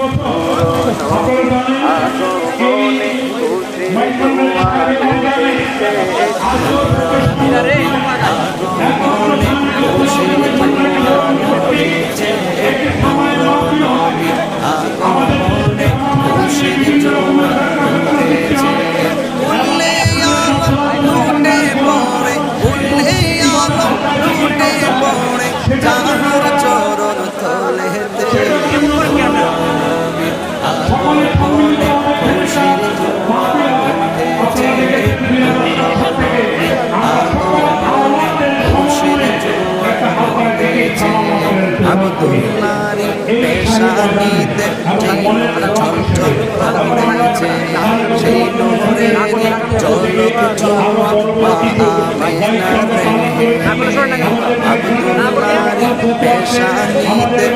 আগমনে খুশি আবদুল্লারি পেশানিতে যেই চঞ্চল করেছে সেই নোরেরই চলক ছোঁয়া মা আমেনার রে আবদুল্লারি পেশানিতে